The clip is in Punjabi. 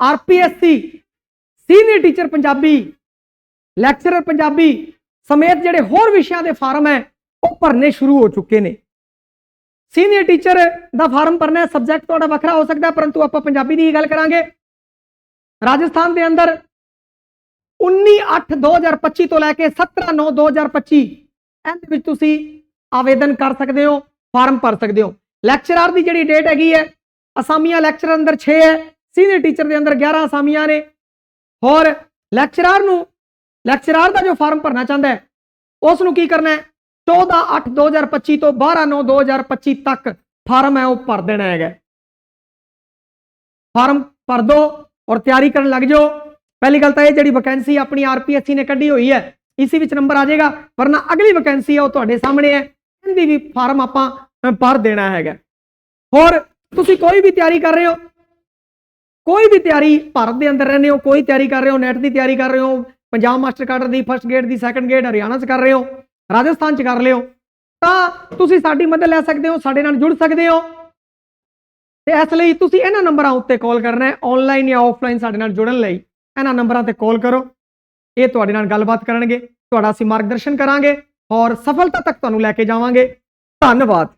RPSC senior teacher Punjabi lecturer Punjabi ਸਮੇਤ ਜਿਹੜੇ ਹੋਰ ਵਿਸ਼ਿਆਂ ਦੇ ਫਾਰਮ ਹੈ, ਉਹ ਭਰਨੇ ਸ਼ੁਰੂ ਹੋ ਚੁੱਕੇ ਨੇ। ਸੀਨੀਅਰ ਟੀਚਰ ਦਾ ਫਾਰਮ ਭਰਨਾ ਹੈ ਸਬਜੈਕਟ ਤੁਹਾਡਾ ਵੱਖਰਾ ਹੋ ਸਕਦਾ ਪਰੰਤੂ ਆਪਾਂ ਪੰਜਾਬੀ ਦੀ ਹੀ ਗੱਲ ਕਰਾਂਗੇ। ਰਾਜਸਥਾਨ ਦੇ ਅੰਦਰ 19/8/2025 ਤੋਂ ਲੈ ਕੇ 17/9/2025 ਇਹਦੇ ਵਿੱਚ ਤੁਸੀਂ ਆਵੇਦਨ ਕਰ ਸਕਦੇ ਹੋ, ਫਾਰਮ ਭਰ ਸਕਦੇ ਹੋ। ਲੈਕਚਰਰ ਦੀ ਜਿਹੜੀ ਡੇਟ ਹੈਗੀ ਹੈ, ਅਸਾਮੀਆਂ ਲੈਕਚਰ ਅੰਦਰ 6 ਹੈ ਸੀਨੀਅਰ ਟੀਚਰ ਦੇ ਅੰਦਰ 11 ਅਸਾਮੀਆਂ ਨੇ। ਹੋਰ ਲੈਕਚਰਰ ਨੂੰ, ਲੈਕਚਰਰ ਦਾ ਜੋ ਫਾਰਮ ਭਰਨਾ ਚਾਹੁੰਦਾ ਹੈ ਉਸ ਨੂੰ ਕੀ ਕਰਨਾ ਹੈ? 14/8/2025 ਤੋਂ 12/9/2025 ਤੱਕ ਫਾਰਮ ਹੈ, ਉਹ ਭਰ ਦੇਣਾ ਹੈਗਾ। ਫਾਰਮ ਭਰ ਦੋ ਔਰ ਤਿਆਰੀ ਕਰਨ ਲੱਗ ਜਾਓ। ਪਹਿਲੀ ਗੱਲ ਤਾਂ ਇਹ ਜਿਹੜੀ ਵੈਕੈਂਸੀ ਆਪਣੀ ਆਰਪੀਐਸਸੀ ਨੇ ਕੱਢੀ ਹੋਈ ਹੈ, ਇਸੇ ਵਿੱਚ ਨੰਬਰ ਆ ਜਾਏਗਾ, ਵਰਨਾ ਅਗਲੀ ਵੈਕੈਂਸੀ ਹੈ ਉਹ ਤੁਹਾਡੇ ਸਾਹਮਣੇ ਹੈ। ਇਹਦੀ ਵੀ ਫਾਰਮ ਆਪਾਂ ਭਰ ਦੇਣਾ ਹੈਗਾ। ਹੋਰ, ਤੁਸੀਂ ਕੋਈ ਵੀ ਤਿਆਰੀ ਕਰ ਰਹੇ ਹੋ ਕੋਈ ਵੀ ਤਿਆਰੀ ਭਾਰਤ ਦੇ ਅੰਦਰ ਰਹਿੰਦੇ ਹੋ, ਕੋਈ ਤਿਆਰੀ ਕਰ ਰਹੇ ਹੋ ਨੈਟ ਦੀ ਤਿਆਰੀ ਕਰ ਰਹੇ ਹੋ, ਪੰਜਾਬ ਮਾਸਟਰ ਕਾਰਡਰ ਦੀ ਫਰਸਟ ਗੇਟ ਦੀ ਸੈਕੰਡ ਗੇਟ ਹਰਿਆਣਾ 'ਚ ਕਰ ਰਹੇ ਹੋ, ਰਾਜਸਥਾਨ 'ਚ ਕਰ ਲਿਓ, ਤਾਂ ਤੁਸੀਂ ਸਾਡੀ ਮਦਦ ਲੈ ਸਕਦੇ ਹੋ, ਸਾਡੇ ਨਾਲ ਜੁੜ ਸਕਦੇ ਹੋ। ਤੇ ਇਸ ਲਈ ਤੁਸੀਂ ਇਹਨਾਂ ਨੰਬਰਾਂ ਉੱਤੇ ਕਾਲ ਕਰਨਾ ਹੈ ਆਨਲਾਈਨ ਜਾਂ ਆਫਲਾਈਨ ਸਾਡੇ ਨਾਲ ਜੁੜਨ ਲਈ। ਇਹਨਾਂ ਨੰਬਰਾਂ ਤੇ ਕਾਲ ਕਰੋ, ਇਹ ਤੁਹਾਡੇ ਨਾਲ ਗੱਲਬਾਤ ਕਰਨਗੇ, ਤੁਹਾਡਾ ਅਸੀਂ ਮਾਰਗਦਰਸ਼ਨ ਕਰਾਂਗੇ, ਔਰ ਸਫਲਤਾ ਤੱਕ ਤੁਹਾਨੂੰ ਲੈ ਕੇ ਜਾਵਾਂਗੇ। ਧੰਨਵਾਦ।